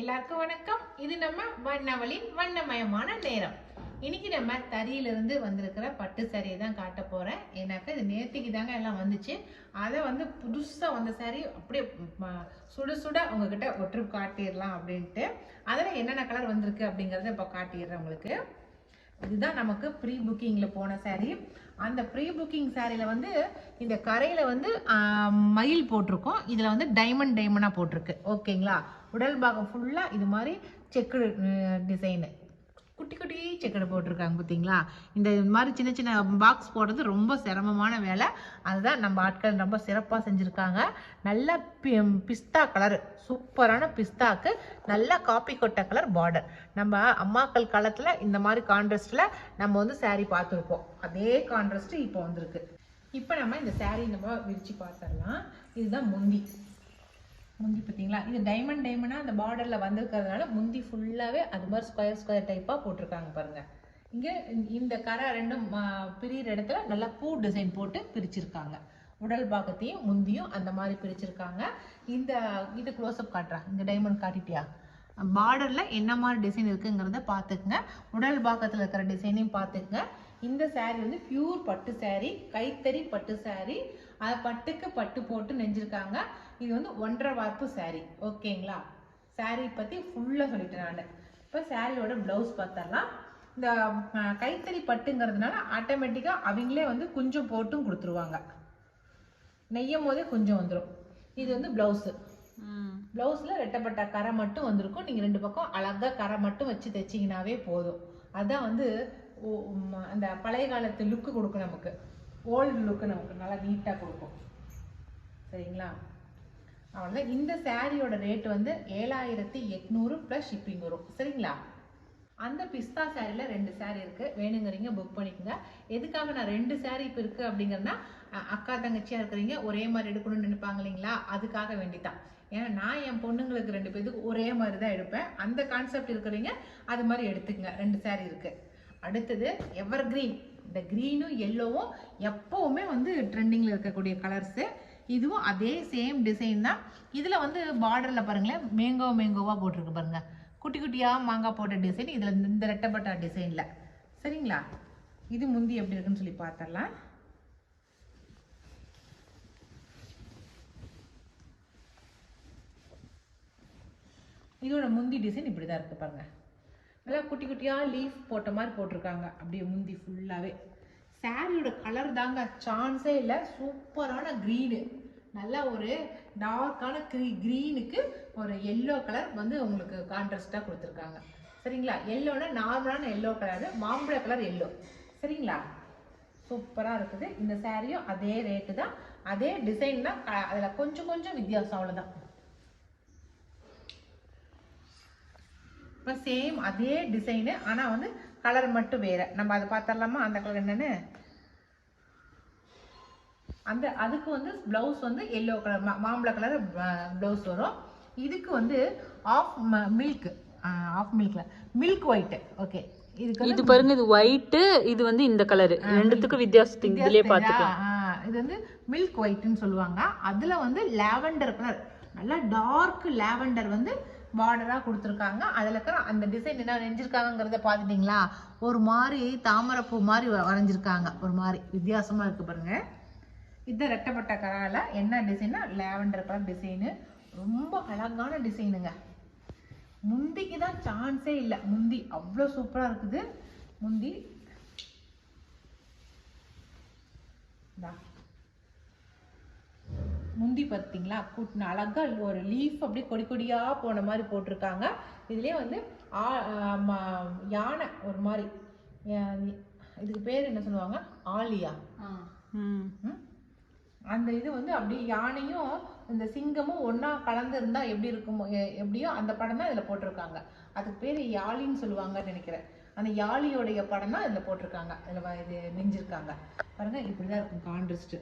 எல்லாருக்கும் வணக்கம். இது நம்ம வண்ணவளின் வண்ணமயமான நேரம். இன்னைக்கு நம்ம தறியிலிருந்து வந்திருக்கிற பட்டு சாரியை தான் காட்ட போகிறேன் ஏன்னாக்கா இது நேர்த்திக்கு தாங்க எல்லாம் வந்துச்சு. அதை வந்து புதுசாக வந்த சாரி அப்படியே சுட சுட உங்ககிட்ட ஒற்று காட்டிடலாம் அப்படின்ட்டு. அதில் என்னென்ன கலர் வந்திருக்கு அப்படிங்கிறத இப்போ காட்டிடுறேன் உங்களுக்கு. இதுதான் நமக்கு ப்ரீ புக்கிங்கில் போன சாரீ அந்த ப்ரீ புக்கிங் சாரியில் வந்து இந்த கரையில் வந்து மயில் போட்டிருக்கோம். இதில் வந்து டைமண்ட் டைமண்டாக போட்டிருக்கு. ஓகேங்களா உடல் பாகம் ஃபுல்லாக இது மாதிரி செக்கு டிசைனு குட்டி குட்டி செக்கடை போட்டிருக்காங்க பார்த்தீங்களா இந்த மாதிரி சின்ன சின்ன பாக்ஸ் போடுறது ரொம்ப சிரமமான வேலை. அதுதான் நம்ம ஆட்கள் ரொம்ப சிறப்பாக செஞ்சுருக்காங்க. நல்ல பி- பிஸ்தா கலர் சூப்பரான பிஸ்தாக்கு நல்ல காப்பி கொட்டை கலர் பார்டர் நம்ம அம்மாக்கள் காலத்தில் இந்த மாதிரி கான்ட்ராஸ்டில் நம்ம வந்து சேரீ பார்த்துருப்போம். அதே கான்ட்ரஸ்ட்டு இப்போ வந்திருக்கு. இப்போ நம்ம இந்த சேரீ நம்ம விரித்து பார்த்துடலாம். இதுதான் முந்தி. முந்தி பார்த்தீங்களா இது டைமண்ட் டைமண்டாக அந்த பார்டரில் வந்திருக்கிறதுனால முந்தி ஃபுல்லாகவே அது மாதிரி ஸ்கொயர் ஸ்கொயர் டைப்பாக போட்டிருக்காங்க பாருங்கள் இங்கே இந்த கரை ரெண்டும் பிரியிற இடத்துல நல்லா பூ டிசைன் போட்டு பிரிச்சிருக்காங்க. உடல் பாகத்தையும் முந்தியும் அந்த மாதிரி பிரிச்சிருக்காங்க. இந்த இது க்ளோஸ்அப் காட்டுறா. இந்த டைமண்ட் காட்டிட்டியா? பார்டரில் என்ன மாதிரி டிசைன் இருக்குங்கிறத பார்த்துக்குங்க உடல் பாகத்தில் இருக்கிற டிசைனையும் பார்த்துக்குங்க இந்த சாரீ வந்து பியூர் பட்டு சாரீ கைத்தறி பட்டு சாரீ அது பட்டுக்கு பட்டு போட்டு நெஞ்சிருக்காங்க. இது வந்து ஒன்றரை வார்ப்பு saree. ஓகேங்களா saree பற்றி ஃபுல்லாக சொல்லிட்டேன் நான். இப்போ சாரியோட ப்ளவுஸ் பார்த்தரலாம் இந்த கைத்தறி பட்டுங்கிறதுனால ஆட்டோமேட்டிக்காக அவங்களே வந்து குஞ்சம் போட்டும் கொடுத்துருவாங்க. நெய்யும் போதே குஞ்சம் வந்துடும் இது வந்து ப்ளவுஸு ப்ளவுஸில் ரெட்டப்பட்ட கரை மட்டும் வந்திருக்கும். நீங்கள் ரெண்டு பக்கம் அழகாக கரை மட்டும் வச்சு தைச்சிங்கனாவே போதும். அதான் வந்து அந்த பழைய காலத்து லுக்கு கொடுக்கும் நமக்கு. ஓல்டு லுக்கு நமக்கு நல்லா நீட்டாக கொடுக்கும் சரிங்களா? அவ்வளோதான் இந்த சாரியோட ரேட் வந்து ஏழாயிரத்தி எட்நூறு ப்ளஸ் ஷிப்பிங் வரும். சரிங்களா? அந்த பிஸ்தா சாரியில் ரெண்டு saree இருக்குது வேணுங்கிறீங்க புக் பண்ணிக்கோங்க. எதுக்காக நான் ரெண்டு saree இப்போ இருக்குது அப்படிங்கிறனா அக்கா தங்கச்சியாக இருக்கிறீங்க ஒரே மாதிரி எடுக்கணும்னு நினைப்பாங்க இல்லைங்களா? அதுக்காக வேண்டித்தான் ஏன்னா நான் என் பொண்ணுங்களுக்கு ரெண்டு பேத்துக்கு ஒரே மாதிரி தான் எடுப்பேன். அந்த கான்செப்ட் இருக்கிறீங்க அது மாதிரி எடுத்துக்கங்க. ரெண்டு saree இருக்குது அடுத்தது எவர் கிரீன் இந்த க்ரீனும் எல்லோவும் எப்போவுமே வந்து ட்ரெண்டிங்கில் இருக்கக்கூடிய கலர்ஸு இதுவும் அதே சேம் டிசைன் தான். இதில் வந்து பார்டரில் பாருங்களேன் மேங்கோ மேங்கோவாக போட்டிருக்கு பாருங்கள் குட்டி குட்டியாக மாங்காய் போட்ட டிசைன் இதில் இந்த ரெட்டப்பட்டா டிசைனில் சரிங்களா? இது முந்தி எப்படி இருக்குன்னு சொல்லி பார்த்துடலாம் இதோட முந்தி டிசைன் இப்படி தான் இருக்குது பாருங்கள் நல்லா குட்டி குட்டியாக லீஃப் போட்ட மாதிரி போட்டிருக்காங்க. அப்படியே முந்தி ஃபுல்லாகவே சாரியோட கலர் தாங்க. சான்ஸே இல்லை. சூப்பரான க்ரீனு நல்லா ஒரு டார்க்கான க்ரீ க்ரீனுக்கு ஒரு எல்லோ கலர் வந்து உங்களுக்கு கான்ட்ராஸ்டாக கொடுத்துருக்காங்க. சரிங்களா? எல்லோனா நார்மலான எல்லோ கலரு மாம்பழ கலர் எல்லோ சரிங்களா? சூப்பராக இருக்குது. இந்த சாரியும் அதே ரேட்டு தான். அதே டிசைன் தான். அதில் கொஞ்சம் கொஞ்சம் வித்தியாசம் அவ்வளோதான் இப்போ சேம் அதே டிசைனு ஆனால் வந்து கலர் மட்டும் வேற. நம்ம அதை பார்த்தரலாமா அந்த கலர் என்னன்னு? அந்த அதுக்கு வந்து ப்ளவுஸ் வந்து எல்லோ கலர் மாம்பழ கலர் ப்ளவுஸ் வரும். இதுக்கு வந்து ஆஃப் மில்க் ஆஃப் மில்க்ல மில்க் ஒயிட் ஓகே இதுக்கு இது பாருங்க இது ஒயிட் இது வந்து இந்த கலர் ரெண்டுத்துக்கும் வித்தியாசத்தை இதுலயே பாத்துக்கலாம் ஆ, இது வந்து மில்க் ஒயிட்னு சொல்லுவாங்க. அதுல வந்து லாவெண்டர் கலர் நல்லா டார்க் லாவெண்டர் வந்து பார்டராக கொடுத்துருக்காங்க. அதில் இருக்கிற அந்த டிசைன் என்ன நெஞ்சிருக்காங்கங்கிறத பார்த்துட்டிங்களா? ஒரு மாதிரி தாமரைப்பூ மாதிரி வரைஞ்சிருக்காங்க. ஒரு மாதிரி வித்தியாசமாக இருக்குது பாருங்கள் இந்த ரெட்டப்பட்ட கரால என்ன டிசைன்னா லேவண்டர் கலர் டிசைனு ரொம்ப அழகான டிசைனுங்க முந்திக்கு தான் சான்ஸே இல்லை. முந்தி அவ்வளோ சூப்பராக இருக்குது. முந்தி இந்தா. முந்தி பார்த்தீங்களா கூட்டின அழகா ஒரு லீஃப் அப்படியே கொடி கொடியா போன மாதிரி போட்டிருக்காங்க. இதுலயே வந்து யானை ஒரு மாதிரி. யா- இதுக்கு பேர் என்ன சொல்லுவாங்க? ஆலியா. ம். ம்? அந்த இது வந்து அப்படியே யானையும் இந்த சிங்கமும் ஒண்ணா கலந்து இருந்தா எப்படி இருக்குமோ எப்படியோ அந்த படம் தான் இதுல போட்டிருக்காங்க. அதுக்கு பேர் யாழின்னு சொல்லுவாங்கன்னு நினைக்கிறேன். அந்த யாழியோடைய படம் தான் இதுல போட்டிருக்காங்க. இதுல வ- இது நெஞ்சிருக்காங்க. பாருங்க இப்படிதான் இருக்கும் கான்ட்ரஸ்ட்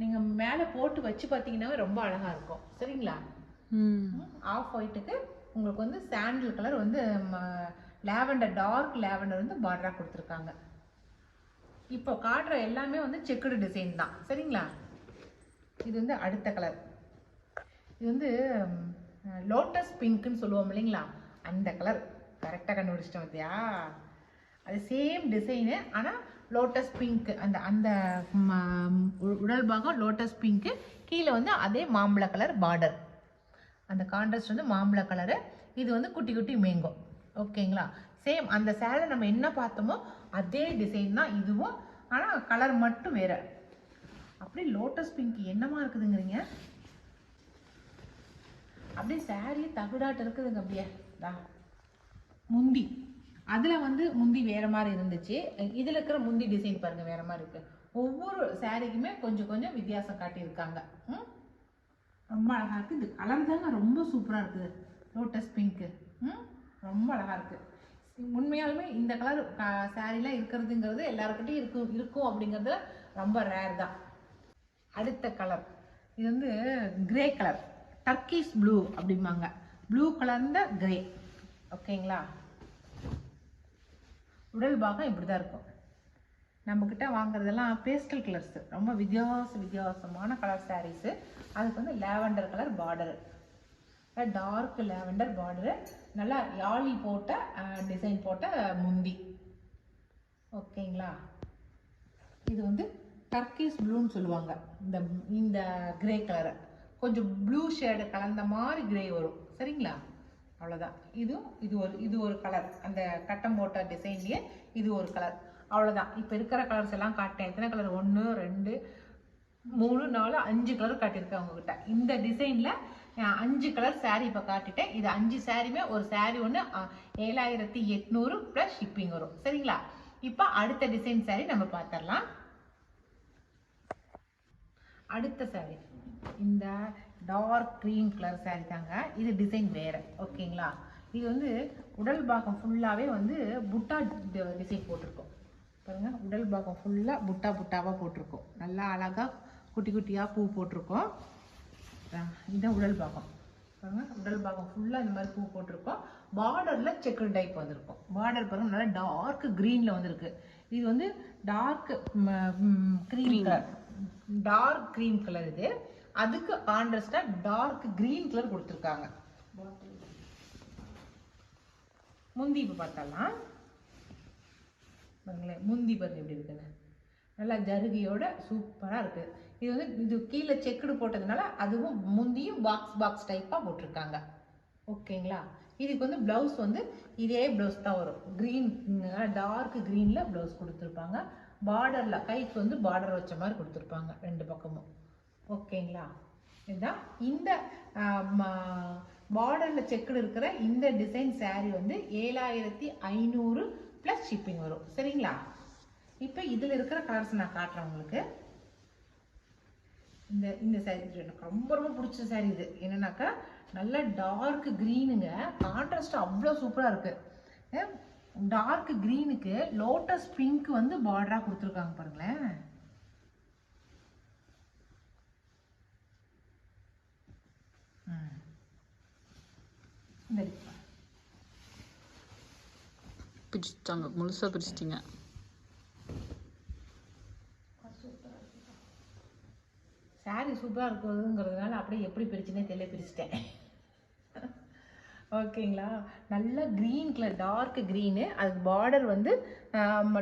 நீங்க மேல போட்டு வச்சு பார்த்தீங்கன்னாவே ரொம்ப அழகா இருக்கும். சரிங்களா. ஆஃப் ஒயிட்டுக்கு உங்களுக்கு வந்து சாண்டில் கலர் வந்து லாவெண்டர் டார்க் லாவெண்டர் வந்து பார்டராக கொடுத்துருக்காங்க. இப்போ காட்டுற எல்லாமே வந்து செக்குடு டிசைன் தான். சரிங்களா? இது வந்து அடுத்த கலர் இது வந்து லோட்டஸ் பிங்க்னு சொல்லுவோம் இல்லைங்களா? அந்த கலர் கரெக்டாக கண்டுபிடிச்சிட்டோம் பார்த்தியா அது சேம் டிசைனு ஆனால் லோட்டஸ் பிங்க் அந்த அந்த உடல் பாகம் லோட்டஸ் பிங்க்கு கீழே வந்து அதே மாம்பழ கலர் பார்டர் அந்த கான்ட்ராஸ்ட் வந்து மாம்பழ கலரு இது வந்து குட்டி குட்டி மேங்கோ ஓகேங்களா சேம் அந்த சேலை நம்ம என்ன பார்த்தோமோ அதே டிசைன் தான் இதுவும் ஆனால் கலர் மட்டும் வேற. அப்படியே லோட்டஸ் பிங்க் என்னமா இருக்குதுங்கிறீங்க? அப்படியே சாரியே தகுடாட்ட இருக்குதுங்க அப்படியே. முந்தி. அதில் வந்து முந்தி வேறு மாதிரி இருந்துச்சு. இதில் இருக்கிற முந்தி டிசைன் பாருங்கள் வேறு மாதிரி இருக்குது ஒவ்வொரு சாரீக்குமே கொஞ்சம் கொஞ்சம் வித்தியாசம் காட்டியிருக்காங்க. ம்? ரொம்ப அழகாக இருக்குது இது கலர் தாங்க ரொம்ப சூப்பராக இருக்குது லோட்டஸ் பிங்க்கு ம்? ரொம்ப அழகாக இருக்குது உண்மையாலுமே இந்த கலர் சாரீலாம் இருக்கிறதுங்கிறது எல்லாருக்கிட்டையும் இருக்கும் இருக்கும் அப்படிங்கிறது ரொம்ப ரேர் தான். அடுத்த கலர் இது வந்து கிரே கலர் டர்க்கிஷ் ப்ளூ அப்படிம்பாங்க. ப்ளூ கலர்ந்த கிரே ஓகேங்களா உடல் பாகம் இப்படி தான் இருக்கும். நம்மக்கிட்ட வாங்குறதெல்லாம் பேஸ்டல் கலர்ஸு ரொம்ப வித்தியாச வித்தியாசமான கலர் சாரீஸு அதுக்கு வந்து lavender colour border dark lavender border நல்லா யாழி போட்ட டிசைன் போட்ட முந்தி. ஓகேங்களா? இது வந்து டர்க்கீஸ் ப்ளூன்னு சொல்லுவாங்க. இந்த இந்த கிரே கலரை கொஞ்சம் ப்ளூ ஷேடு கலந்த மாதிரி கிரே வரும். சரிங்களா? அவ்வளோதான் இதுவும் இது ஒரு இது ஒரு கலர் அந்த கட்டம் போட்ட டிசைன்லேயே இது ஒரு கலர் அவ்வளோதான் இப்போ இருக்கிற கலர்ஸ் எல்லாம் காட்டேன். எத்தனை கலர் ஒன்று ரெண்டு மூணு நாலு அஞ்சு கலர் காட்டியிருக்கேன் உங்ககிட்ட. இந்த டிசைனில் அஞ்சு கலர் சாரீ இப்போ காட்டிட்டேன். இது அஞ்சு சாரீமே ஒரு சாரீ ஒன்று ஏழாயிரத்தி எட்நூறு ப்ளஸ் ஷிப்பிங் வரும். சரிங்களா? இப்போ அடுத்த டிசைன் சாரீ நம்ம பார்த்துடலாம் அடுத்த சாரீ இந்த டார்க் க்ரீம் கலர் saree தாங்க. இது டிசைன் வேற ஓகேங்களா? இது வந்து உடல் பாகம் ஃபுல்லாகவே வந்து புட்டா டிசைன் போட்டிருக்கோம். பாருங்க உடல் பாகம் ஃபுல்லாக புட்டா புட்டாவாக போட்டிருக்கோம். நல்லா அழகாக குட்டி குட்டியாக பூ போட்டிருக்கோம். இதுதான் உடல் பாகம். பாருங்க உடல் பாகம் ஃபுல்லாக இந்த மாதிரி பூ போட்டிருக்கோம். பார்டரில் செக்குடு டைப் வந்திருக்கும். பார்டர் பாருங்க நல்லா டார்க் க்ரீனில் வந்திருக்கு. இது வந்து dark cream colour dark cream colour இது. அதுக்கு கான்ட்ராஸ்டாக டார்க் க்ரீன் கலர் கொடுத்துருக்காங்க. முந்தி இப்போ பார்த்தலாம் பாருங்களேன் முந்தி பாருங்க எப்படி இருக்குன்னு. நல்லா ஜருகியோட சூப்பராக இருக்குது இது வந்து இது கீழே செக்குடு போட்டதுனால அதுவும் முந்தியும் பாக்ஸ் பாக்ஸ் டைப்பாக போட்டிருக்காங்க. ஓகேங்களா? இதுக்கு வந்து ப்ளவுஸ் வந்து இதே ப்ளவுஸ் தான் வரும். க்ரீன் டார்க் க்ரீனில் ப்ளவுஸ் கொடுத்துருப்பாங்க. பார்டரில் கைக்கு வந்து பார்டர் வச்ச மாதிரி கொடுத்துருப்பாங்க. ரெண்டு பக்கமும். ஓகேங்களா? இதுதான் இந்த பார்டரில் செக்குடு இருக்கிற இந்த டிசைன் saree வந்து ஏழாயிரத்தி ஐநூறு ப்ளஸ் ஷிப்பிங் வரும். சரிங்களா? இப்போ இதில் இருக்கிற கலர்ஸ் நான் காட்டுறேன் உங்களுக்கு. இந்த இந்த saree எனக்கு ரொம்ப ரொம்ப பிடிச்ச saree இது. என்னன்னாக்கா நல்ல டார்க் க்ரீனுங்க கான்ட்ராஸ்ட் அவ்வளோ சூப்பராக இருக்குது டார்க் க்ரீனுக்கு லோட்டஸ் பிங்க் வந்து பார்டராக கொடுத்துருக்காங்க பாருங்களேன். இந்த இருக்கு. பிரிச்சுட்டாங்க முழுசா பிரிச்சிட்டிங்க சாரி சூப்பராக இருக்குதுங்கிறதுனால அப்படியே எப்படி பிரிச்சுனே தெரியல பிரிச்சிட்டேன். ஓகேங்களா? நல்ல க்ரீன் கலர் டார்க் க்ரீனு அதுக்கு பார்டர் வந்து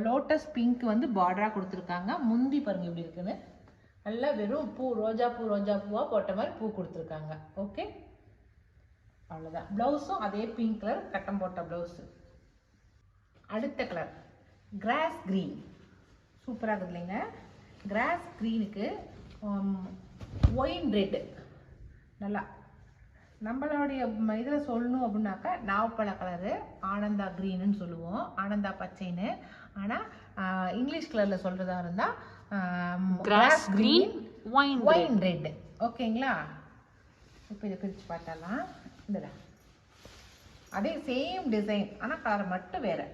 லோட்டஸ் பிங்க் வந்து பார்டராக கொடுத்துருக்காங்க. முந்தி பாருங்க எப்படி இருக்குன்னு. நல்லா வெறும் பூ ரோஜா பூ ரோஜா பூவாக போட்ட மாதிரி பூ கொடுத்துருக்காங்க. ஓகே? அவ்வளோதான் ப்ளவுஸும் அதே பிங்க் கலர் கட்டம் போட்ட ப்ளவுஸு அடுத்த கலர் கிராஸ் க்ரீன் சூப்பராக இருக்குது இல்லைங்க. கிராஸ் க்ரீனுக்கு ஒயின் ரெட்டு நல்லா. நம்மளுடைய இதில் சொல்லணும் அப்படின்னாக்கா நாவப்பழ கலரு ஆனந்தா க்ரீனுன்னு சொல்லுவோம். ஆனந்தா பச்சைன்னு. ஆனால் இங்கிலீஷ் கலரில் சொல்கிறதா இருந்தால் grass green wine wine red ஓகேங்களா இப்போ இதை பிரித்து பார்த்தலாம் இந்த அதே சேம் டிசைன் ஆனால் கலர் மட்டும் வேறு.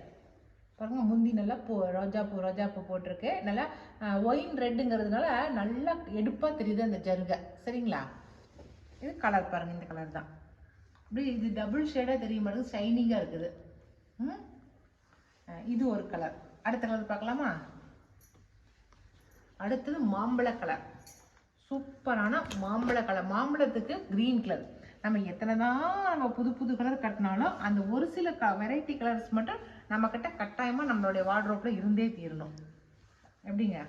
பாருங்க முந்தி நல்லா பூ ரோஜா பூ ரோஜா பூ போட்டிருக்கு. நல்லா ஒயின் ரெட்டுங்கிறதுனால நல்லா எடுப்பாக தெரியுது அந்த ஜருகை. சரிங்களா? இது கலர் பாருங்கள் இந்த கலர் தான். அப்படியே இது டபுள் ஷேடாக தெரிய மாட்டேங்குது ஷைனிங்காக இருக்குது. ம்? இது ஒரு கலர் அடுத்த கலர் பார்க்கலாமா? அடுத்தது மாம்பழ கலர் சூப்பரான மாம்பழ கலர் மாம்பழத்துக்கு க்ரீன் கலர் நம்ம எத்தனை தான் நம்ம புது புது கலர் கட்டினாலும் அந்த ஒரு சில க வெரைட்டி கலர்ஸ் மட்டும் நம்மக்கிட்ட கட்டாயமாக நம்மளுடைய வார்ட்ரோப்பில் இருந்தே தீரணும். எப்படிங்க?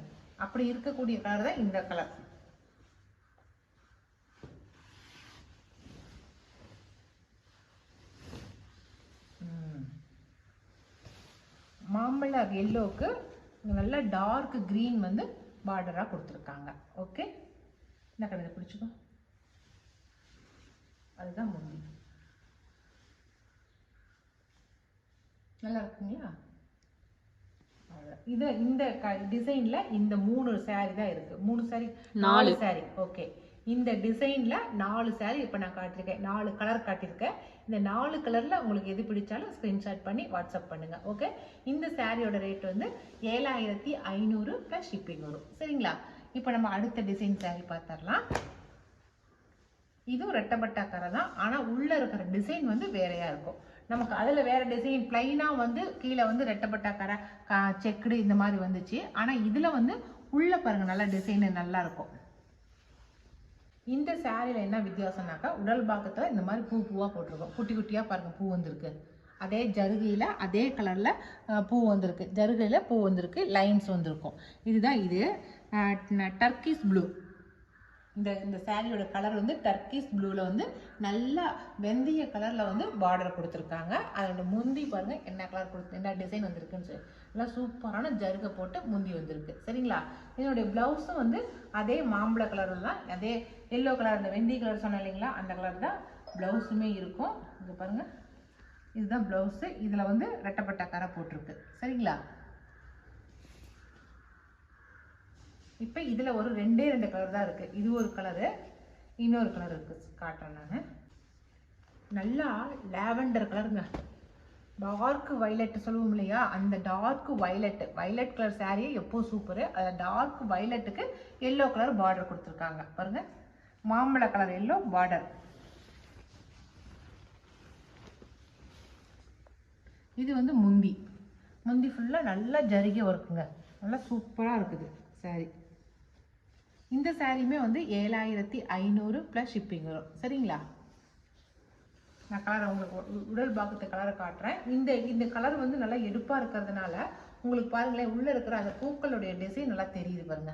அப்படி இருக்கக்கூடிய கலர் தான் இந்த கலர் மாம்பழ எல்லோவுக்கு நல்ல டார்க் க்ரீன் வந்து பார்டராக கொடுத்துருக்காங்க. ஓகே என்ன கதை பிடிச்சிக்கோ. அதுதான் முந்தி. நல்லா இருக்குங்களா. இது இந்த டிசைன்ல இந்த மூணு saree தான் இருக்கு. மூணு saree நாலு. saree. ஓகே இந்த டிசைன்ல நாலு saree இப்போ நான் காட்டியிருக்கேன். நாலு கலர் காட்டியிருக்கேன். இந்த நாலு கலர்ல உங்களுக்கு எது பிடிச்சாலும் ஸ்கிரீன்ஷாட் பண்ணி வாட்ஸ்அப் பண்ணுங்க. ஓகே இந்த சாரியோட ரேட் வந்து ஏழாயிரத்தி ஐநூறு ப்ளஸ் ஷிப்பிங் வரும். சரிங்களா? இப்போ நம்ம அடுத்த டிசைன் saree பார்த்துடலாம். இதுவும் ரெட்டப்பட்டா கரை தான். ஆனால் உள்ளே இருக்கிற டிசைன் வந்து வேறையாக இருக்கும். நமக்கு அதில் வேறு டிசைன் பிளைனாக வந்து கீழே வந்து ரெட்டப்பட்டா கரை கா செக்குடு இந்த மாதிரி வந்துச்சு. ஆனால் இதில் வந்து உள்ளே பாருங்க நல்லா டிசைனு நல்லா இருக்கும். இந்த சாரியில் என்ன வித்தியாசம்னாக்கா உடல் பாக்கத்தில் இந்த மாதிரி பூ பூவாக போட்டிருக்கோம். குட்டி குட்டியாக பாருங்க பூ வந்திருக்கு. அதே ஜருகையில் அதே கலரில் பூ வந்திருக்கு. ஜருகையில் பூ வந்திருக்கு லைன்ஸ் வந்திருக்கும். இதுதான் இது. டர்க்கிஸ் ப்ளூ இந்த இந்த சாரியோட கலர் வந்து டர்க்கிஸ் ப்ளூவில் வந்து நல்லா வெந்தய கலரில் வந்து பார்டர் கொடுத்துருக்காங்க. அதோட முந்தி பாருங்க என்ன கலர் கொடுத்து என்ன டிசைன் வந்திருக்குன்னு சொல்லி. நல்லா சூப்பரான ஜருகை போட்டு முந்தி வந்திருக்கு. சரிங்களா? இதனுடைய ப்ளவுஸும் வந்து அதே மாம்பழ கலரில் தான் அதே எல்லோ கலர் அந்த வெந்தய கலர் சொன்னேன் இல்லைங்களா அந்த கலர் தான் ப்ளவுஸுமே இருக்கும். இங்கே பாருங்க. இதுதான் ப்ளவுஸு இதில் வந்து ரெட்டப்பட்ட கரை போட்டிருக்கு. சரிங்களா? இப்போ இதில் ஒரு ரெண்டே ரெண்டு கலர் தான் இருக்குது இது ஒரு கலரு இன்னொரு கலர் இருக்குது காட்டுறேன் நான். நல்லா லேவண்டர் கலருங்க டார்க் வயலட் சொல்லுவோம் இல்லையா? அந்த டார்க் வயலட் வைலட் கலர் சாரியே எப்போ சூப்பரு அதில் டார்க் வைலட்டுக்கு எல்லோ கலர் பார்டர் கொடுத்துருக்காங்க. பாருங்கள் மாம்பழ கலர் எல்லோ பார்டர் இது வந்து முந்தி. முந்தி ஃபுல்லாக நல்லா ஜரிகை ஒர்க்குங்க நல்லா சூப்பராக இருக்குது சாரி இந்த சாரியுமே வந்து ஏழாயிரத்தி ஐநூறு ப்ளஸ் ஷிப்பிங் வரும். சரிங்களா? நான் கலர் உங்களுக்கு உ- உடல் பாகத்து கலரை காட்டுறேன். இந்த இந்த கலர் வந்து நல்லா எடுப்பாக இருக்கிறதுனால உங்களுக்கு பாருங்களேன் உள்ளே இருக்கிற அந்த பூக்களுடைய டிசைன் நல்லா தெரியுது பாருங்க.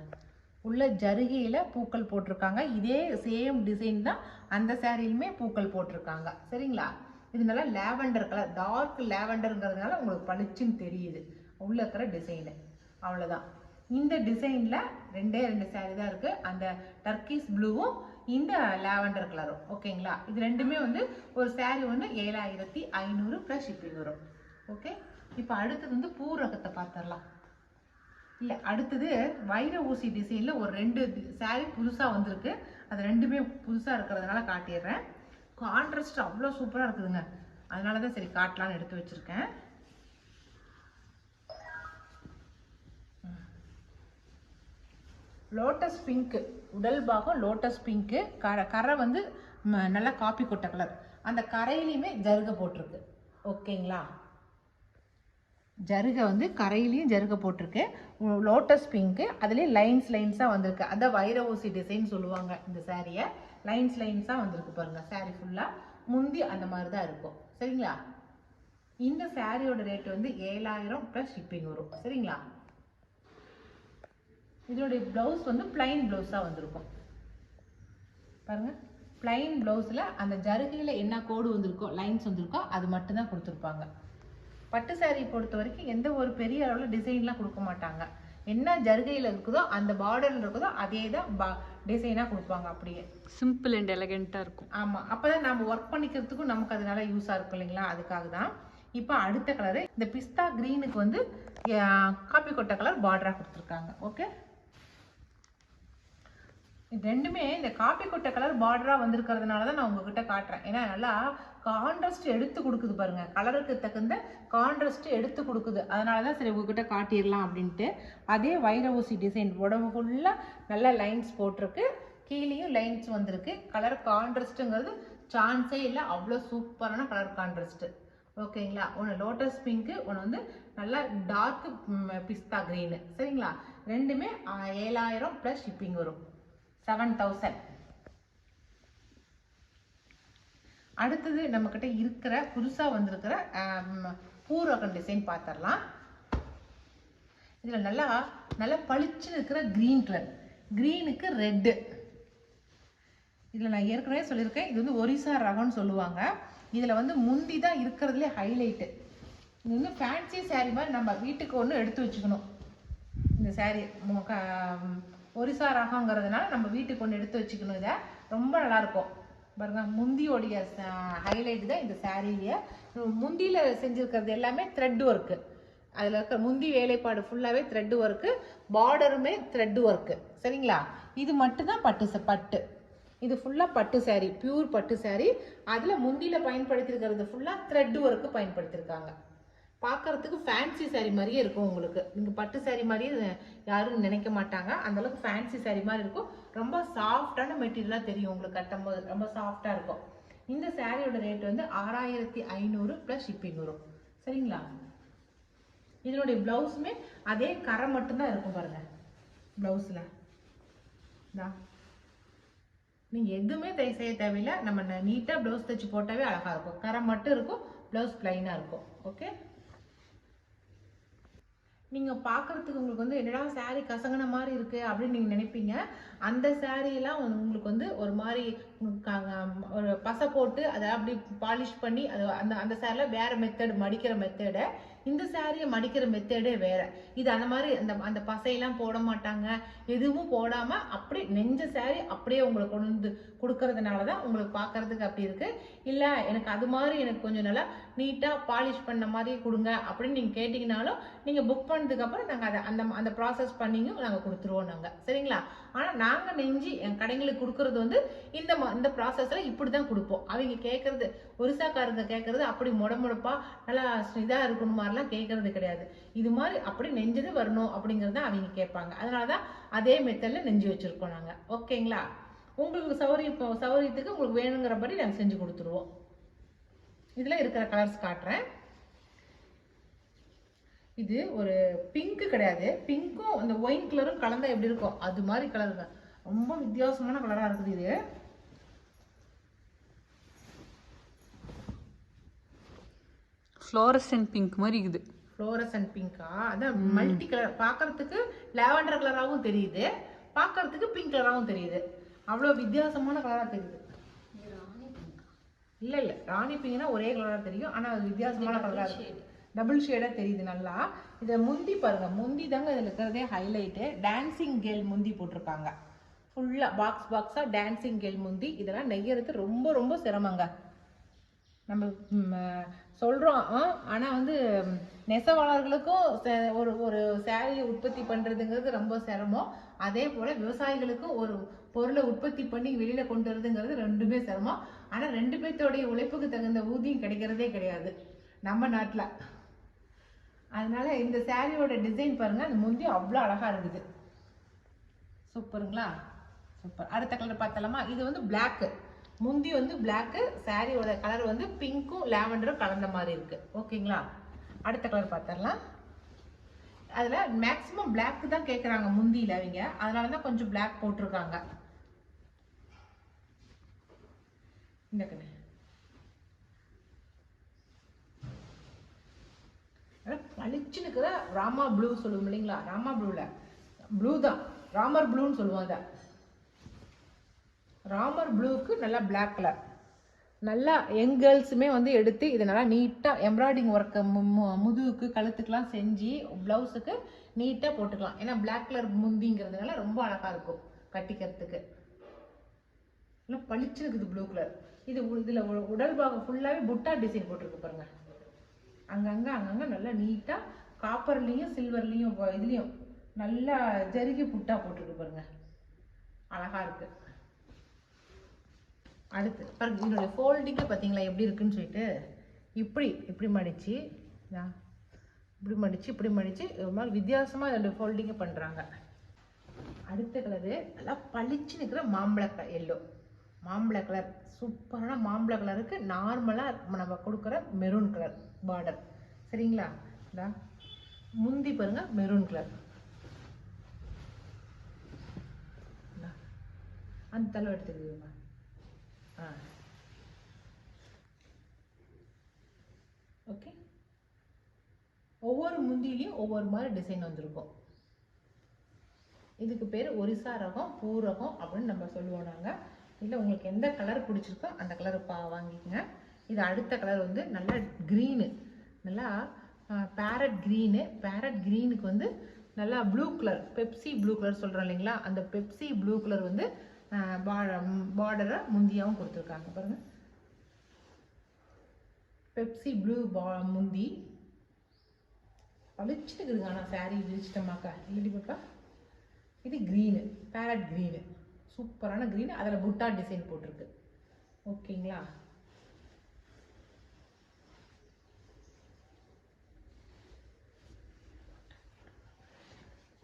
உள்ள ஜருகையில் பூக்கள் போட்டிருக்காங்க. இதே சேம் டிசைன் தான் அந்த சாரியிலுமே பூக்கள் போட்டிருக்காங்க. சரிங்களா? இது நல்லா லேவண்டர் கலர் டார்க் லேவண்டருங்கிறதுனால உங்களுக்கு பளிச்சுன்னு தெரியுது. உள்ள இருக்கிற டிசைனு அவ்வளோதான் இந்த டிசைனில் ரெண்டே ரெண்டு சாரீ தான் இருக்குது அந்த டர்க்கிஸ் ப்ளூவும் இந்த லாவெண்டர் கலரும் ஓகேங்களா இது ரெண்டுமே வந்து ஒரு சாரீ ஒன்று ஏழாயிரத்தி ஐநூறு ப்ளஸ் ஷிப்பிங் வரும். ஓகே இப்போ அடுத்தது வந்து பூ ரகத்தை பார்த்துடலாம் இல்லை அடுத்தது வைர ஊசி டிசைனில் ஒரு ரெண்டு சாரீ புதுசாக வந்திருக்கு. அது ரெண்டுமே புதுசாக இருக்கிறதுனால காட்டிடுறேன். கான்ட்ராஸ்ட் அவ்வளோ சூப்பராக இருக்குதுங்க. அதனால தான் சரி காட்டலான்னு எடுத்து வச்சுருக்கேன். லோட்டஸ் பிங்க்கு உடல் பாகம் லோட்டஸ் பிங்க்கு கரை கரை வந்து நல்லா காப்பி கொட்டை கலர் அந்த கரையிலையுமே ஜருகை போட்டிருக்கு. ஓகேங்களா? ஜருகை வந்து கரையிலையும் ஜருகை போட்டிருக்கு. லோட்டஸ் பிங்க்கு அதுலேயும் லைன்ஸ் லைன்ஸாக வந்திருக்கு. அதான் வைர ஊசி டிசைன் சொல்லுவாங்க இந்த சாரியை லைன்ஸ் லைன்ஸாக வந்திருக்கு பாருங்கள் சேரீ ஃபுல்லாக முந்தி அந்த மாதிரி தான் இருக்கும். சரிங்களா? இந்த சாரியோட ரேட் வந்து ஏழாயிரம் ப்ளஸ் ஷிப்பிங் வரும். சரிங்களா? இதனுடைய ப்ளவுஸ் வந்து plain ப்ளவுஸாக வந்திருக்கும். பாருங்க. Plain ப்ளவுஸில் அந்த ஜருகையில் என்ன கோடு வந்திருக்கோ லைன்ஸ் வந்திருக்கோ அது மட்டும்தான் கொடுத்துருப்பாங்க. பட்டு saree பொறுத்த வரைக்கும் எந்த ஒரு பெரிய அளவில் டிசைன்லாம் கொடுக்க மாட்டாங்க. என்ன ஜருகையில் இருக்குதோ அந்த பார்டரில் இருக்குதோ அதே தான் பா டிசைனாக கொடுப்பாங்க அப்படியே. சிம்பிள் அண்ட் எலகெண்ட்டாக இருக்கும். ஆமாம் அப்போ தான் நம்ம ஒர்க் பண்ணிக்கிறதுக்கும் நமக்கு அதனால யூஸாக இருக்கும் இல்லைங்களா? அதுக்காக தான். இப்போ அடுத்த கலரு இந்த பிஸ்தா க்ரீனுக்கு வந்து காப்பி கொட்டை கலர் பார்டராக கொடுத்துருக்காங்க. ஓகே இது ரெண்டுமே இந்த காப்பி கொட்டை கலர் பார்டராக வந்திருக்கிறதுனால தான் நான் உங்ககிட்ட காட்டுறேன். ஏன்னா நல்லா கான்ட்ராஸ்ட் எடுத்து கொடுக்குது பாருங்க. கலருக்கு தகுந்த கான்ட்ராஸ்ட் எடுத்து கொடுக்குது. அதனால தான் சரி உங்ககிட்ட காட்டிடலாம் அப்படின்ட்டு. அதே வைர ஊசி டிசைன் உடம்பு ஃபுல்லாக நல்ல லைன்ஸ் போட்டிருக்கு. கீழேயும் லைன்ஸ் வந்திருக்கு. கலர் கான்ட்ராஸ்ட்டுங்கிறது சான்ஸே இல்லை. அவ்வளோ சூப்பரான கலர் கான்ட்ராஸ்ட்டு ஓகேங்களா ஒன்று லோட்டஸ் பிங்க்கு ஒன்று வந்து நல்லா டார்க் பிஸ்தா க்ரீனு சரிங்களா? ரெண்டுமே ஏழாயிரம் ப்ளஸ் ஷிப்பிங் வரும். செவன் தௌசண்ட் அடுத்தது நம்மக்கிட்ட இருக்கிற புதுசாக வந்திருக்கிற பூரகம் டிசைன் பார்த்துடலாம் இதில் நல்லா நல்லா பளிச்சுன்னு இருக்கிற க்ரீன் கலர் க்ரீனுக்கு ரெட்டு இதில் நான் ஏற்கனவே சொல்லியிருக்கேன். இது வந்து ஒரிசா ரகம்னு சொல்லுவாங்க. இதில் வந்து முந்தி தான் இருக்கிறதுலே ஹைலைட்டு இது வந்து ஃபேன்சி சேரீ மாதிரி நம்ம வீட்டுக்கு ஒன்று எடுத்து வச்சுக்கணும். இந்த saree க- ஒரிசா ரகங்கிறதுனால நம்ம வீட்டுக்கு ஒன்று எடுத்து வச்சுக்கணும் இதை. ரொம்ப நல்லாயிருக்கும். பாருங்க முந்தியோடைய ஹைலைட் தான் இந்த சாரீலேயே முந்தியில் செஞ்சுருக்கிறது எல்லாமே த்ரெட் ஒர்க்கு அதில் இருக்கிற முந்தி வேலைப்பாடு ஃபுல்லாகவே த்ரெட் ஒர்க்கு பார்டருமே த்ரெட் ஒர்க்கு சரிங்களா? இது மட்டும்தான் பட்டு ச- பட்டு. இது ஃபுல்லாக பட்டு சாரீ பியூர் பட்டு சாரீ அதில் முந்தியில் பயன்படுத்தியிருக்கிறது ஃபுல்லாக த்ரெட் ஒர்க்கு பயன்படுத்தியிருக்காங்க. பார்க்கறதுக்கு ஃபேன்சி saree மாதிரியே இருக்கும் உங்களுக்கு. நீங்கள் பட்டு saree மாதிரியே யாரும் நினைக்க மாட்டாங்க. அந்தளவுக்கு ஃபேன்சி saree மாதிரி இருக்கும். ரொம்ப சாஃப்டான மெட்டீரியலாக தெரியும் உங்களுக்கு கட்டும்போது. ரொம்ப சாஃப்டாக இருக்கும். இந்த சாரியோட ரேட் வந்து ஆறாயிரத்தி ஐநூறு ப்ளஸ் ஷிப்பிங் வரும். சரிங்களா? இதனுடைய ப்ளவுஸுமே அதே கரை மட்டும்தான் இருக்கும் பாருங்க. ப்ளவுஸில் நீங்கள் எதுவுமே தை செய்ய தேவையில்லை. நம்ம நீட்டாக ப்ளவுஸ் தைச்சு போட்டாவே அழகாக இருக்கும். கரை மட்டும் இருக்கும் ப்ளவுஸ் ப்ளைனாக இருக்கும். ஓகே நீங்கள் பார்க்குறதுக்கு உங்களுக்கு வந்து என்னடா சாரி கசங்கின மாதிரி இருக்குது அப்படின்னு நீங்கள் நினைப்பீங்க. அந்த சாரீலாம் வந்து உங்களுக்கு வந்து ஒரு மாதிரி ஒரு பசை போட்டு அதை அப்படி பாலிஷ் பண்ணி அது அந்த அந்த சேரில் வேறு மெத்தடு மடிக்கிற மெத்தடை இந்த சாரியை மடிக்கிற மெத்தடே வேறு. இது அந்த மாதிரி அந்த அந்த பசையெல்லாம் போட மாட்டாங்க. எதுவும் போடாமல் அப்படியே நெஞ்ச சாரி அப்படியே உங்களுக்கு கொண்டு வந்து கொடுக்கறதுனால தான் உங்களுக்கு பார்க்கறதுக்கு அப்படி இருக்குது இல்லை எனக்கு அது மாதிரி எனக்கு கொஞ்சம் நல்லா நீட்டாக பாலிஷ் பண்ண மாதிரி கொடுங்க அப்படின்னு நீங்கள் கேட்டிங்கனாலும் நீங்கள் புக் பண்ணதுக்கப்புறம் நாங்கள் அதை அந்த அந்த ப்ராசஸ் பண்ணியும் நாங்கள் கொடுத்துருவோம் நாங்கள் சரிங்களா? ஆனால் நாங்கள் நெஞ்சு என் கடைங்களுக்கு கொடுக்கறது வந்து இந்த ம- இந்த ப்ராசஸில் இப்படி தான் கொடுப்போம். அவங்க கேட்குறது ஒரிசாக்காரங்க கேட்குறது அப்படி முடமுடப்பா நல்லா இதாக இருக்கணும் மாதிரிலாம் கேட்கறது கிடையாது. இது மாதிரி அப்படி நெஞ்சது வரணும் அப்படிங்கிறது தான் அவங்க கேட்பாங்க. அதனால தான் அதே மெத்தடில் நெஞ்சு வச்சுருக்கோம் நாங்கள் ஓகேங்களா? உங்களுக்கு சௌகரியம் இப்போ சௌகரியத்துக்கு உங்களுக்கு வேணுங்கிறபடி நாங்கள் செஞ்சு கொடுத்துருவோம். இதில் இருக்கிற கலர்ஸ் காட்டுறேன். இது ஒரு பிங்க் கிடையாது. பிங்க்கும் அந்த ஒயின் கலரும் கலந்தா எப்படி இருக்கும்? அது மாதிரி கலருங்க ரொம்ப வித்தியாசமான கலராக இருக்குது இது. ஃப்ளோரசன் பிங்க் மாதிரி இருக்குது. ஃப்ளோரசன் பிங்கா அதான் மல்டி கலர் பார்க்கறதுக்கு லாவெண்டர் கலராகவும் தெரியுது. பார்க்கறதுக்கு பிங்க் கலராகவும் தெரியுது. அவ்வளோ வித்தியாசமான கலராக தெரியுது. இல்லை இல்லை. ராணி பிங்க்னா ஒரே கலராக தெரியும். ஆனால் அது வித்தியாசமான கலராக இருக்கு. டபுள் ஷேடாக தெரியுது நல்லா. இதை முந்தி பாருங்க. முந்தி தாங்க இதில் இருக்கிறதே ஹைலைட்டு டான்சிங் கேல் முந்தி போட்டிருக்காங்க. ஃபுல்லாக பாக்ஸ் பாக்ஸாக டான்சிங் கேல் முந்தி. இதெல்லாம் நெய்யறது ரொம்ப ரொம்ப சிரமங்க. நம்ம சொல்கிறோம் ஆனால் வந்து நெசவாளர்களுக்கும் ஒரு ஒரு சேரீ உற்பத்தி பண்ணுறதுங்கிறது ரொம்ப சிரமம். அதே போல் விவசாயிகளுக்கும் ஒரு பொருளை உற்பத்தி பண்ணி வெளியில் கொண்டு வரதுங்கிறது ரெண்டுமே சிரமம். ஆனால் ரெண்டு பேர்த்தோடைய உழைப்புக்கு தகுந்த ஊதியம் கிடைக்கிறதே கிடையாது. நம்ம நாட்டில். அதனால் இந்த சாரியோட டிசைன் பாருங்கள் அந்த முந்தி அவ்வளோ அழகாக இருக்குது. சூப்பருங்களா? சூப்பர். அடுத்த கலர் பார்த்தலாமா இது வந்து பிளாக்கு முந்தி வந்து பிளாக்கு சாரியோட கலர் வந்து பிங்க்கும் லேவண்டரும் கலந்த மாதிரி இருக்குது ஓகேங்களா? அடுத்த கலர் பார்த்துடலாம். அதில் மேக்ஸிமம் Black தான் கேட்குறாங்க முந்தியில் அவங்க அதனால தான் கொஞ்சம் பிளாக் போட்டிருக்காங்க. இந்த கண்ணு. பளிச்சுன்னு இருக்கிற ராமா ப்ளூ சொல்லுவோம் இல்லைங்களா? ராமா ப்ளூவில் ப்ளூ தான். ராமர் ப்ளூன்னு சொல்லுவோம் அதை. ராமர் ப்ளூக்கு நல்லா பிளாக் கலர் நல்லா யங் கேர்ள்ஸுமே வந்து எடுத்து இதை நல்லா நீட்டாக எம்ப்ராய்டிங் ஒர்க்கு முதுகுக்கு கழுத்துக்கெலாம் செஞ்சு ப்ளவுஸுக்கு நீட்டாக போட்டுக்கலாம். ஏன்னா பிளாக் கலர் முந்திங்கிறதுனால ரொம்ப அழகாக இருக்கும் கட்டிக்கிறதுக்கு. நல்லா பளிச்சு இருக்குது ப்ளூ கலர் இது இதில் உ- உடல் பாகம் ஃபுல்லாகவே புட்டா டிசைன் போட்டிருக்கு பாருங்கள் அங்கங்கே அங்கங்கே நல்லா நீட்டாக காப்பர்லேயும் சில்வர்லேயும் இதுலேயும் நல்லா ஜருகி புட்டா போட்டுட்டு பாருங்க. அழகாக இருக்குது அடுத்து பாருங்க இதோடைய ஃபோல்டிங்கு பார்த்தீங்களா எப்படி இருக்குன்னு சொல்லிட்டு? இப்படி இப்படி மடிச்சு இப்படி மடிச்சு இப்படி மடித்து ஒரு மாதிரி வித்தியாசமாக இதோட ஃபோல்டிங்க பண்ணுறாங்க அடுத்த கலரு நல்லா பளிச்சு நிற்கிற மாம்பழ எல்லோ மாம்பழ கலர் சூப்பரான மாம்பழ கலருக்கு நார்மலாக நம்ம கொடுக்குற மெரூன் கலர் பார்டர் சரிங்களா? இதா முந்தி பாருங்க மெரூன் கலர் அந்த தலை எடுத்துக்கிடுங்க ஆ. ஓகே ஒவ்வொரு முந்திலையும் ஒவ்வொரு மாதிரி டிசைன் வந்திருக்கும். இதுக்கு பேர் ஒரிசா ரகம் பூ ரகம் அப்படின்னு நம்ம சொல்லுவோம் நாங்கள் இல்லை உங்களுக்கு எந்த கலர் பிடிச்சிருக்கோ அந்த கலர் பா வாங்கிக்கங்க. இது அடுத்த கலர் வந்து நல்லா க்ரீனு நல்லா பேரட் க்ரீனு பேரட் க்ரீனுக்கு வந்து நல்லா blue colour Pepsi blue colour சொல்கிறோம் இல்லைங்களா? அந்த பெப்சி ப்ளூ கலர் வந்து பார்டரை முந்தியாகவும் கொடுத்துருக்காங்க. பாருங்கள் பெப்சி ப்ளூ பா முந்தி. பளிச்சுட்டு இருக்குதுங்க ஆனால் சாரீ விரிச்சிட்டோமாக்கா இல்லடி பாப்பா. இது க்ரீனு பேரட் க்ரீனு சூப்பரான க்ரீனு அதில் புட்டா டிசைன் போட்டிருக்கு. ஓகேங்களா?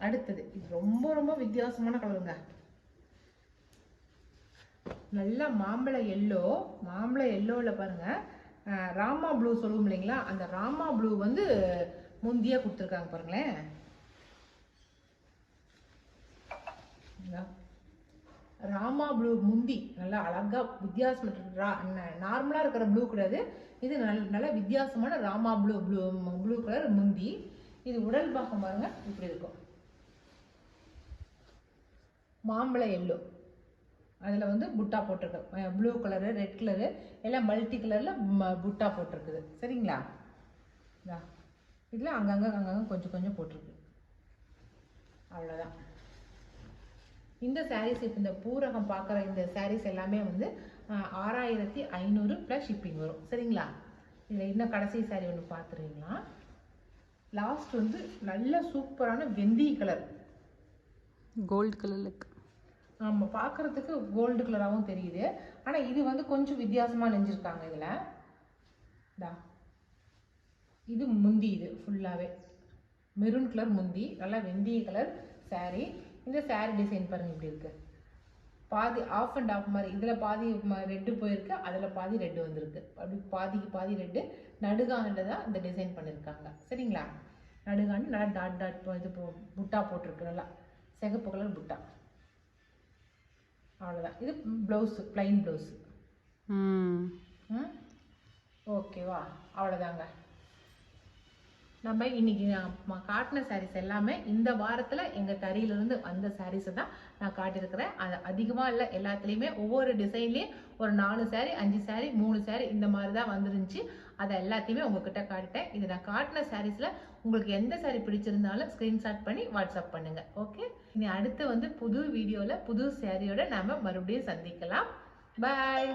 அடுத்தது. இது ரொம்ப ரொம்ப வித்தியாசமான கலருங்க. நல்லா மாம்பழ எல்லோ மாம்பழ எல்லோவில் பாருங்க. ராமா ப்ளூ சொல்லுவோம் இல்லைங்களா? அந்த ராமா ப்ளூ வந்து முந்தியா கொடுத்துருக்காங்க பாருங்களேன். ராமா ப்ளூ முந்தி. நல்லா அழகா வித்தியாசம் நார்மலாக இருக்கிற ப்ளூ கிடையாது. இது நல்ல நல்ல வித்தியாசமான Rama blue blue blue colour முந்தி. இது உடல் பாகம் பாருங்க. இப்படி இருக்கும். மாம்பழ எல்லோ அதில் வந்து புட்டா போட்டிருக்கு ப்ளூ கலரு ரெட் கலரு எல்லாம் மல்டி கலரில் புட்டா போட்டிருக்குது. சரிங்களா? இதா. இதில் அங்கங்கே அங்கங்கே கொஞ்சம் கொஞ்சம் போட்டிருக்கு. அவ்வளோதான் இந்த சாரீஸ் இப்போ இந்த பூரகம் பார்க்குற இந்த சாரீஸ் எல்லாமே வந்து ஆறாயிரத்தி ஐநூறு ப்ளஸ் ஷிப்பிங் வரும். சரிங்களா? இதில் இன்னும் கடைசி சாரீ ஒன்று பார்த்துருவீங்களா லாஸ்ட் வந்து நல்ல சூப்பரான வெந்தய கலர் கோல்டு கலருக்கு இருக்கு ஆமாம் பார்க்குறதுக்கு கோல்டு கலராகவும் தெரியுது. ஆனால் இது வந்து கொஞ்சம் வித்தியாசமாக நெஞ்சிருக்காங்க இதில். இதா இது முந்தி இது ஃபுல்லாகவே மெரூன் கலர் முந்தி நல்லா வெந்தய கலர் சாரீ இந்த சாரீ டிசைன் பாருங்கள் இப்படி இருக்குது பாதி ஆஃப் அண்ட் ஆஃப் மாதிரி இதில் பாதி ரெட்டு போயிருக்கு அதில் பாதி ரெட்டு வந்திருக்கு. அப்படி பாதிக்கு பாதி ரெட்டு நடுகாண்டில் தான் இந்த டிசைன் பண்ணியிருக்காங்க சரிங்களா? நடுகாண்டு நல்லா டாட் டாட் இது போ- புட்டா போட்டிருக்கு நல்லா. சிகப்பு கலர் புட்டா. அவ்வளோதான் இது ப்ளவுஸு ப்ளைன் ப்ளவுஸு ஓகேவா அவ்வளோதாங்க நம்ம இன்னைக்கு நான் காட்டின சாரீஸ் எல்லாமே இந்த வாரத்தில் எங்கள் தறியிலிருந்து வந்த சாரீஸை தான் நான் காட்டியிருக்கிறேன். அது அதிகமாக இல்லை எல்லாத்துலேயுமே ஒவ்வொரு டிசைன்லேயும் ஒரு நாலு saree அஞ்சு saree மூணு saree இந்த மாதிரி தான் வந்துருந்துச்சு. அதை எல்லாத்தையுமே உங்ககிட்ட காட்டிட்டேன் இது நான் காட்டின சாரீஸில் உங்களுக்கு எந்த சாரீ பிடிச்சிருந்தாலும் ஸ்க்ரீன்ஷாட் பண்ணி வாட்ஸ்அப் பண்ணுங்கள் ஓகே இனி அடுத்து வந்து புது வீடியோவில் புது சாரியோட நாம மறுபடியும் சந்திக்கலாம். பாய்